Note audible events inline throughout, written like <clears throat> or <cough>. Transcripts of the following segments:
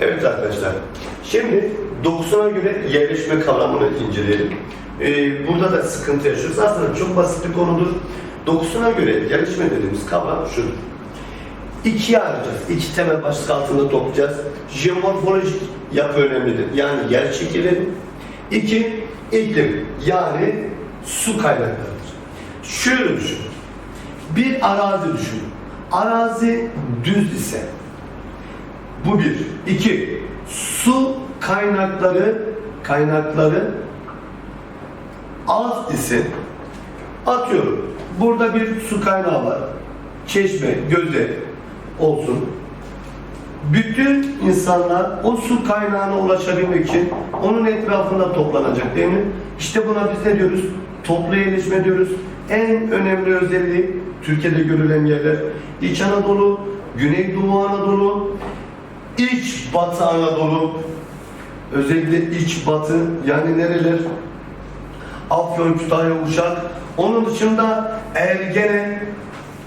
Evet arkadaşlar. Şimdi dokusuna göre yerleşme kavramını inceleyelim. Ee, burada da sıkıntı yaşıyoruz. Aslında çok basit bir konudur. Dokusuna göre yerleşme dediğimiz kavram şudur. İkiye ayıracağız. İki temel başlık altında toplayacağız. Jeomorfolojik yapı önemlidir. Yani yer şekilleri. İki, iklim. Yani su kaynaklarıdır. Şöyle düşün. Bir arazi düşün. Arazi düz ise bu bir. İki, su kaynakları kaynakları az ise atıyorum. Burada bir su kaynağı var. Çeşme, göze olsun. Bütün insanlar o su kaynağına ulaşabilmek için onun etrafında toplanacak değil mi? İşte buna biz ne diyoruz? Toplu yerleşme diyoruz. En önemli özelliği Türkiye'de görülen yerler İç Anadolu, Güneydoğu Anadolu, İç Batı Anadolu, özellikle İç Batı yani nereler? Afyon, Kütahya, Uşak. Onun dışında Ergene,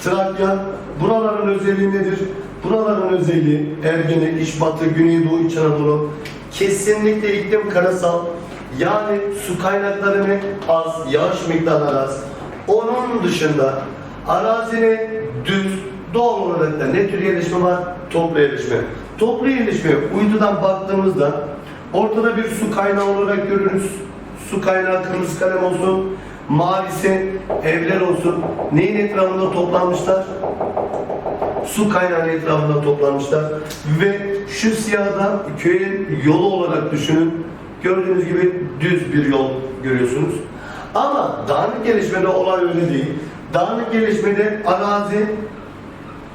Trakya. Buraların özelliği nedir? Buraların özelliği Ergene, İç Batı, Güneydoğu, İç Anadolu. Kesinlikle iklim karasal. Yani su kaynakları ne? Az, yağış miktarları az. Onun dışında arazine düz, doğal olarak da ne tür yerleşme var? Toplu yerleşme. Toplu yerleşme uydudan baktığımızda ortada bir su kaynağı olarak görürüz. Su kaynağı kırmızı kalem olsun, mavisi evler olsun. Neyin etrafında toplanmışlar? Su kaynağı etrafında toplanmışlar. Ve şu siyahda köyün yolu olarak düşünün. Gördüğünüz gibi düz bir yol görüyorsunuz. Ama dağınık gelişmede olay öyle değil. Dağınık gelişmede arazi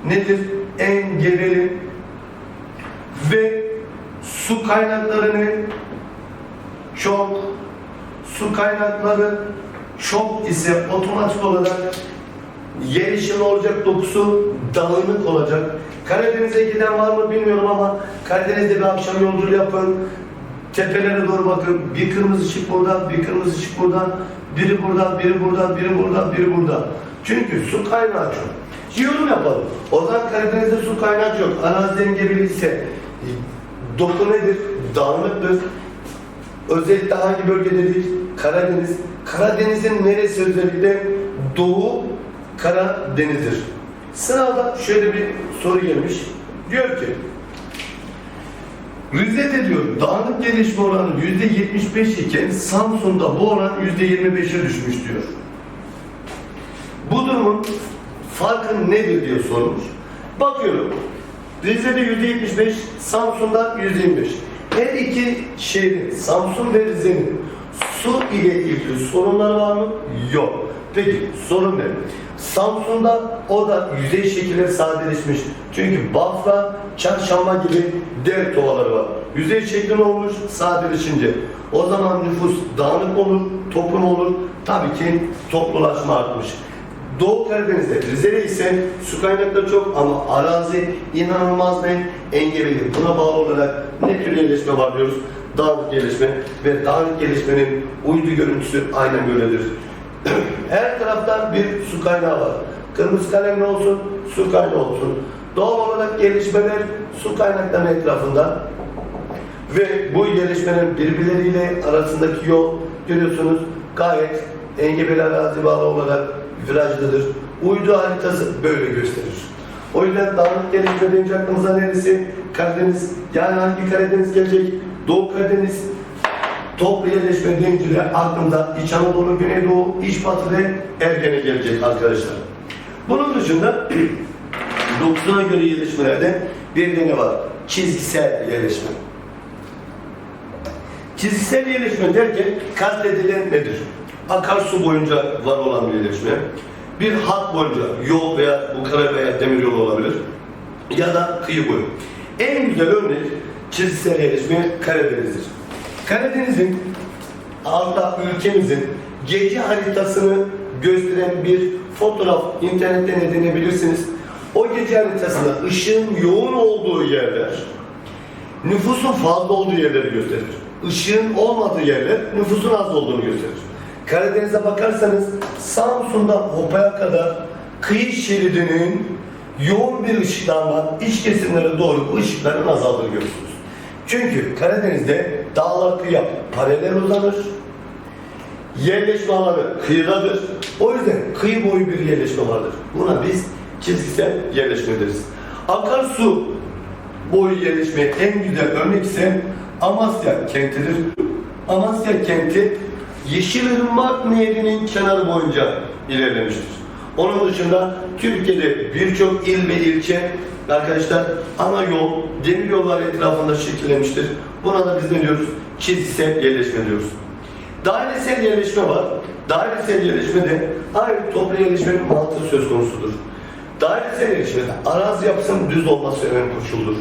nedir? Engebeli ve su kaynaklarını çok su kaynakları çok ise otomatik olarak yerleşim olacak dokusu dağınık olacak. Karadeniz'e giden var mı bilmiyorum ama Karadeniz'de bir akşam yolculuğu yapın. Tepelere doğru bakın. Bir kırmızı ışık burada, bir kırmızı ışık burada. Biri burada, biri burada, biri burada, biri burada. Çünkü su kaynağı çok. Yorum yapalım. O zaman Karadeniz'de su kaynağı yok. Arazi engebeli ise doku nedir? Dağınıktır. Özellikle hangi bölgede değil? Karadeniz. Karadeniz'in neresi özellikle? Doğu Karadeniz'dir. Sınavda şöyle bir soru gelmiş. Diyor ki Rize'de diyor dağınık gelişme oranı %75 iken Samsun'da bu oran %25'e düşmüş diyor. Bu durumun farkı nedir diyor sormuş. Bakıyorum. Rize'de %75, Samsun'da %25. Her iki şehrin, Samsun ve Rize'nin su ile ilgili sorunları var mı? Yok. Peki sorun ne? Samsun'da o da yüzey şekilleri sadeleşmiş. Çünkü Bafra, Çarşamba gibi dev ovaları var. Yüzey şekli ne olmuş? Sadeleşince. O zaman nüfus dağınık olur, toplum olur. Tabii ki toplulaşma artmış. Doğu Karadeniz'de, Rize'de ise su kaynakları çok ama arazi inanılmaz bir engebeli. Buna bağlı olarak ne tür yerleşme var diyoruz? Dağınık yerleşme ve dağınık yerleşmenin uydu görüntüsü aynen böyledir. <clears throat> Her taraftan bir su kaynağı var. Kırmızı kalem ne olsun? Su kaynağı olsun. Doğal olarak gelişmeler su kaynaklarının etrafında ve bu gelişmenin birbirleriyle arasındaki yol görüyorsunuz gayet engebeli arazi bağlı olarak virajlıdır. Uydu haritası böyle gösterir. O yüzden dağınık gelişme deyince aklımıza neresi? Karadeniz. Yani hangi Karadeniz gelecek? Doğu Karadeniz. Toplu yerleşme deyince de aklımda İç Anadolu, Güneydoğu, İç Batı ve Ergene gelecek arkadaşlar. Bunun dışında <clears throat> dokusuna göre yerleşmelerde bir de var? Çizgisel yerleşme. Çizgisel yerleşme derken kastedilen nedir? Akarsu boyunca var olan bir yerleşme. Bir hat boyunca yol veya bu kara veya demir yolu olabilir. Ya da kıyı boyu. En güzel örnek çizgisel yerleşme Karadeniz'dir. Karadeniz'in hatta ülkemizin gece haritasını gösteren bir fotoğraf internetten edinebilirsiniz. O gece haritasında ışığın yoğun olduğu yerler, nüfusun fazla olduğu yerleri gösterir. Işığın olmadığı yerler nüfusun az olduğunu gösterir. Karadeniz'e bakarsanız Samsun'dan Hopa'ya kadar kıyı şeridinin yoğun bir ışıklanma iç kesimlere doğru bu ışıkların azaldığını görürsünüz. Çünkü Karadeniz'de dağlar kıyıya paralel uzanır. Yerleşme alanı kıyıdadır. O yüzden kıyı boyu bir yerleşme vardır. Buna biz çizgisel yerleşme deriz. Akarsu boyu yerleşmeye en güzel örnek ise Amasya kentidir. Amasya kenti Yeşilırmak Nehri'nin kenarı boyunca ilerlemiştir. Onun dışında Türkiye'de birçok il ve ilçe arkadaşlar ana yol, demir yollar etrafında şekillenmiştir. Buna da biz ne diyoruz? Çizgisel yerleşme diyoruz. Dairesel yerleşme var. Dairesel yerleşmede aynı toplu yerleşmenin mantığı söz konusudur. Dairesel yerleşmede arazi yapısının düz olması önemli koşuldur.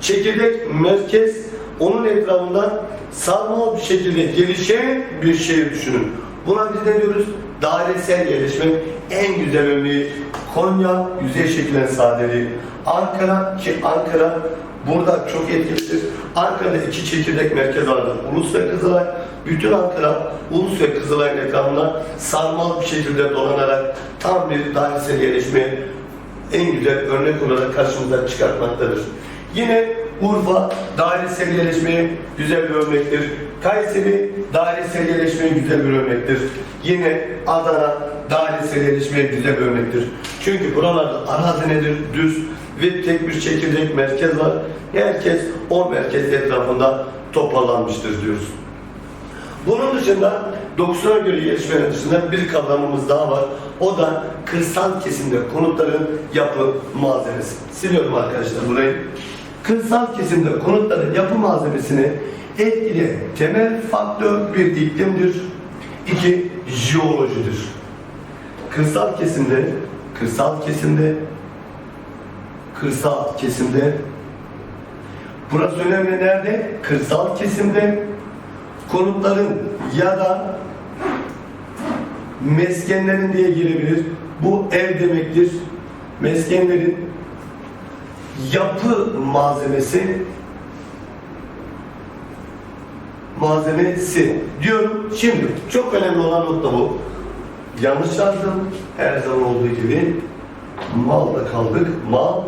Çekirdek merkez onun etrafında sarmal bir şekilde gelişen bir şehir düşünün. Buna biz ne diyoruz? Dairesel yerleşme en güzel örneği Konya yüzey şekillen sadeliği. Ankara ki Ankara burada çok etkilidir. Ankara'da iki çekirdek merkez vardır. Ulus ve Kızılay. Bütün Ankara Ulus ve Kızılay'ın etrafında sarmal bir şekilde dolanarak tam bir dairesel yerleşmeye en güzel örnek olarak karşımıza çıkartmaktadır. Yine Urfa dairesel yerleşmeye güzel bir örnektir. Kayseri dairesel yerleşmeye güzel bir örnektir. Yine Adana dairesel yerleşmeye güzel bir örnektir. Çünkü buralarda arazi nedir? Düz ve tek bir çekirdek merkez var. Herkes o merkez etrafında toparlanmıştır diyoruz. Bunun dışında dokusuna göre gelişmenin dışında bir kavramımız daha var. O da kırsal kesimde konutların yapı malzemesi. Siliyorum arkadaşlar burayı. Kırsal kesimde konutların yapı malzemesini etkileyen temel faktör bir iklimdir. İki, jeolojidir. Kırsal kesimde, kırsal kesimde, kırsal kesimde Burası önemli nerede? Kırsal kesimde konutların ya da meskenlerin diye girebilir. Bu ev demektir. Meskenlerin yapı malzemesi malzemesi diyorum. Şimdi çok önemli olan nokta bu. Yanlış yazdım. Her zaman olduğu gibi malda kaldık. Mal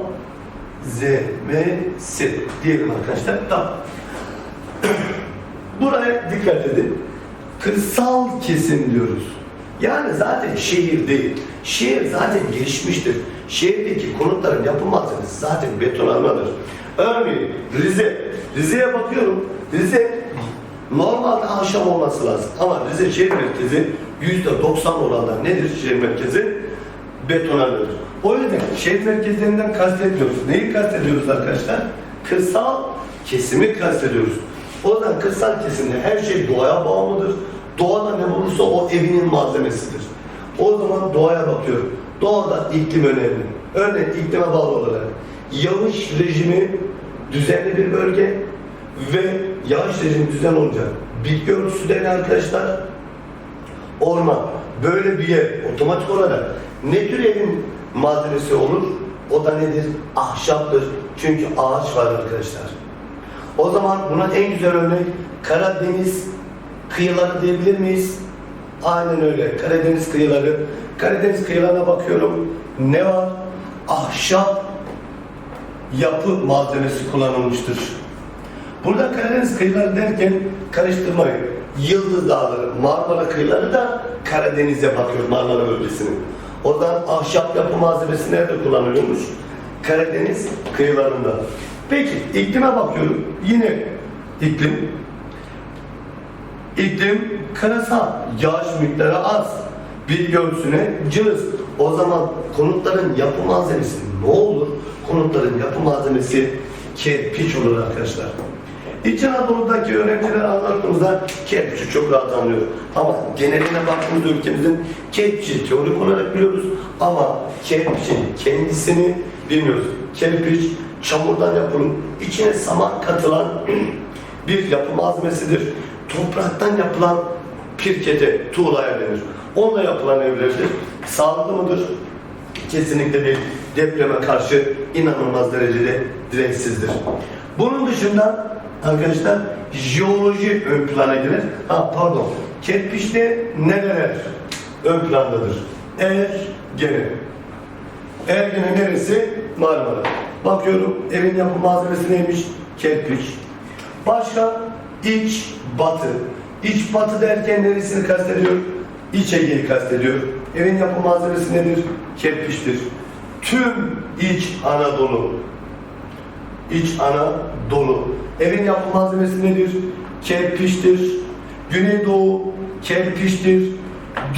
zemesi diyelim arkadaşlar. Tamam. <clears throat> Buraya dikkat edin. Kırsal kesim diyoruz. Yani zaten şehir değil. Şehir zaten gelişmiştir. Şehirdeki konutların yapı malzemesi zaten betonarmadır. Örneğin Rize. Rize'ye bakıyorum. Rize normalde ahşap olması lazım. Ama Rize şehir merkezi %90 oranda nedir şehir merkezi? Betonarmadır. O yüzden şehir merkezlerinden kastediyoruz. Neyi kastediyoruz arkadaşlar? Kırsal kesimi kastediyoruz. O yüzden kırsal kesimde her şey doğaya bağımlıdır. Doğada ne bulursa o evinin malzemesidir. O zaman doğaya bakıyorum. Doğada iklim önemli. Örneğin iklime bağlı olarak yağış rejimi düzenli bir bölge ve yağış rejimi düzen olunca bitki örtüsü de arkadaşlar? Orman. Böyle bir yer otomatik olarak ne tür evin malzemesi olur? O da nedir? Ahşaptır. Çünkü ağaç var arkadaşlar. O zaman buna en güzel örnek Karadeniz kıyıları diyebilir miyiz? Aynen öyle. Karadeniz kıyıları. Karadeniz kıyılarına bakıyorum. Ne var? Ahşap yapı malzemesi kullanılmıştır. Burada Karadeniz kıyıları derken karıştırmayın. Yıldız Dağları, Marmara kıyıları da Karadeniz'e bakıyor Marmara bölgesinin. Oradan ahşap yapı malzemesi nerede kullanılıyormuş? Karadeniz kıyılarında. Peki iklime bakıyorum. Yine iklim. İklim karasal. Yağış miktarı az. Bir göğsüne cılız. O zaman konutların yapı malzemesi ne olur? Konutların yapı malzemesi kerpiç olur arkadaşlar. İç Anadolu'daki öğrenciler anlattığımızda kerpiçi çok rahat anlıyor. Ama geneline baktığımızda ülkemizin kerpiçi teorik olarak biliyoruz ama kerpiçin kendisini bilmiyoruz. Kerpiç çamurdan yapılır, içine saman katılan <clears throat> bir yapı malzemesidir. Topraktan yapılan pirkete, tuğlaya denir. Onunla yapılan evlerdir. Sağlıklı mıdır? Kesinlikle değil. Depreme karşı inanılmaz derecede dirençsizdir. Bunun dışında arkadaşlar jeoloji ön plana gelir. Ha pardon. Kerpiçte neler ön plandadır? Ergene. Ergene neresi? Marmara. Bakıyorum evin yapı malzemesi neymiş? kerpiç. Başka iç batı. İç batı derken neresini kastediyor? İç Ege'yi kastediyor. Evin yapı malzemesi nedir? Kerpiçtir. Tüm iç Anadolu. İç Anadolu. Evin yapı malzemesi nedir? Kerpiçtir. Güneydoğu kerpiçtir.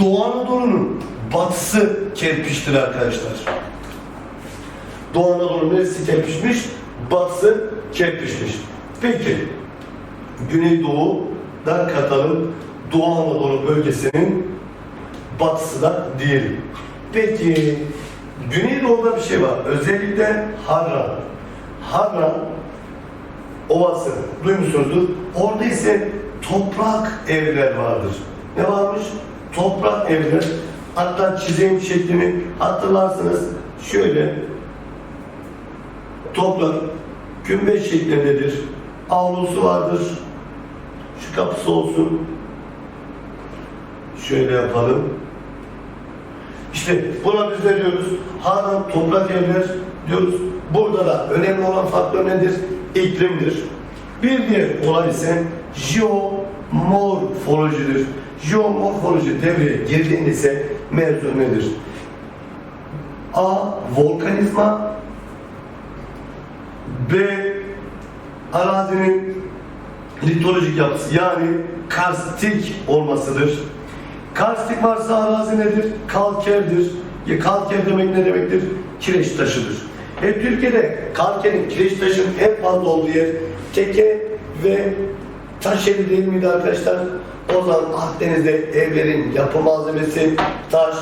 Doğu Anadolu'nun batısı kerpiçtir arkadaşlar. Doğu Anadolu neresi kerpiçmiş? Batısı kerpiçmiş. Peki, Güneydoğu'dan katalım. Doğu Anadolu bölgesinin batısı da diyelim. Peki, Güneydoğu'da bir şey var. Özellikle Harran. Harran Ovası duymuşsunuzdur. Orada ise toprak evler vardır. Ne varmış? Toprak evler. Hatta çizeyim şeklini hatırlarsınız. Şöyle toprak kümbet şeklindedir. Avlusu vardır. Şu kapısı olsun. Şöyle yapalım. İşte buna biz ne diyoruz? Haram toprak evler diyoruz. Burada da önemli olan faktör nedir? İklimdir. Bir diğer olay ise jeomorfolojidir. Jeomorfoloji devreye girdiğinde ise mevzu nedir? A. Volkanizma B. Arazinin litolojik yapısı yani karstik olmasıdır. Karstik varsa arazi nedir? Kalkerdir. Ya kalker demek ne demektir? Kireç taşıdır. E Türkiye'de kalkerin, kireç taşın en fazla olduğu yer teke ve taş evi değil miydi arkadaşlar? O zaman Akdeniz'de evlerin yapı malzemesi taş.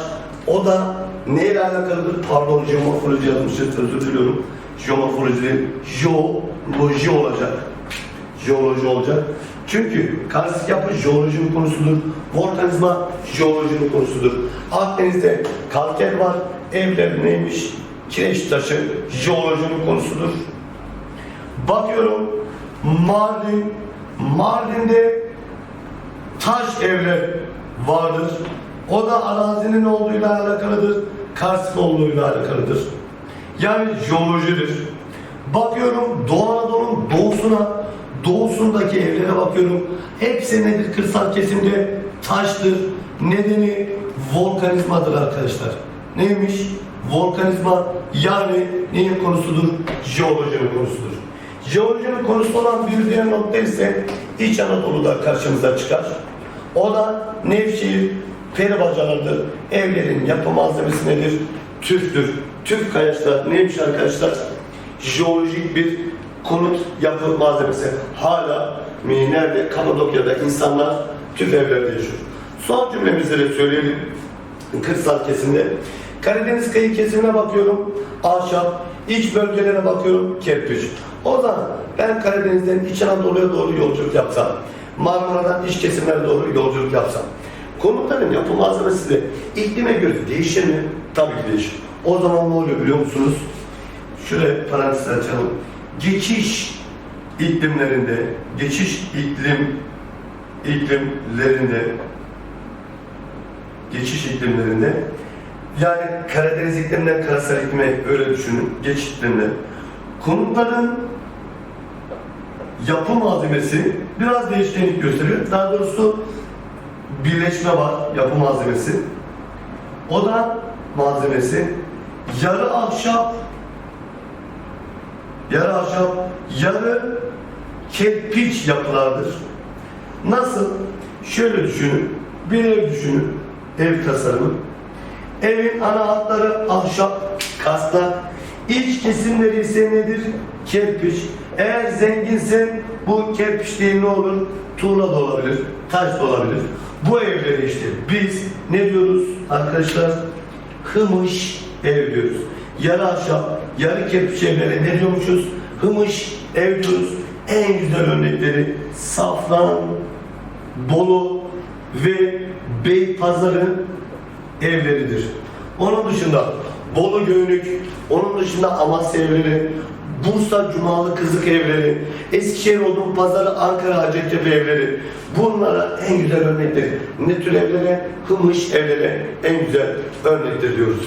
O da neyle alakalıdır? Pardon, jeomorfoloji yazmışız, özür diliyorum. Jeomorfoloji değil, jeoloji olacak jeoloji olacak. Çünkü karstik yapı jeolojinin konusudur. Volkanizma jeolojinin konusudur. Akdeniz'de kalker var. Evler neymiş? Kireç taşı jeolojinin konusudur. Bakıyorum Mardin. Mardin'de taş evler vardır. O da arazinin olduğuyla alakalıdır. Karstik olduğuyla alakalıdır. Yani jeolojidir. Bakıyorum Doğu Anadolu'nun doğusuna, doğusundaki evlere bakıyorum. Hepsi nedir? Kırsal kesimde taştır. Nedeni volkanizmadır arkadaşlar. Neymiş? Volkanizma yani neyin konusudur? Jeolojinin konusudur. Jeolojinin konusu olan bir diğer nokta ise İç Anadolu'da karşımıza çıkar. O da Nevşehir, peribacalardır. Evlerin yapı malzemesi nedir? Tüftür. Tüf kayaçlar neymiş arkadaşlar? Jeolojik bir konut yapı malzemesi. Hala nerede? Kapadokya'da insanlar tüf evlerde yaşıyor. Son cümlemizi de söyleyelim. Kırsal kesimde. Karadeniz kıyı kesimine bakıyorum. Ahşap. iç bölgelere bakıyorum. Kerpiç. O zaman ben Karadeniz'den İç Anadolu'ya doğru yolculuk yapsam, Marmara'dan iç kesimlere doğru yolculuk yapsam, konutların yapı malzemesi de iklime göre değişir mi? Tabii ki değişir. O zaman ne oluyor biliyor musunuz? Şöyle parantez açalım. Geçiş iklimlerinde, geçiş iklim iklimlerinde geçiş iklimlerinde yani Karadeniz ikliminden karasal iklime öyle düşünün. Geçiş iklimler. Konutların yapı malzemesi biraz değişkenlik gösteriyor. Daha doğrusu birleşme var yapı malzemesi. Oda malzemesi yarı ahşap yarı ahşap yarı kerpiç yapılardır. Nasıl? Şöyle düşünün. Bir ev düşünün. Ev tasarımı. Evin ana hatları ahşap, kasnak. İç kesimleri ise nedir? Kerpiç. Eğer zenginse bu kerpiç değil ne olur? Tuğla da olabilir, taş da olabilir. Bu evleri işte biz ne diyoruz arkadaşlar? Hımış ev diyoruz. Yarı ahşap, yarı kerpiç evlere ne diyormuşuz? Hımış ev diyoruz. En güzel örnekleri Safran, Bolu ve Beypazarı evleridir. Onun dışında Bolu Göynük, onun dışında Amasya evleri, Bursa Cumalı Kızık evleri, Eskişehir Odun Pazarı, Ankara Hacettepe evleri. Bunlara en güzel örnekleri. Ne tür evlere? Hımış evlere en güzel örnektir diyoruz.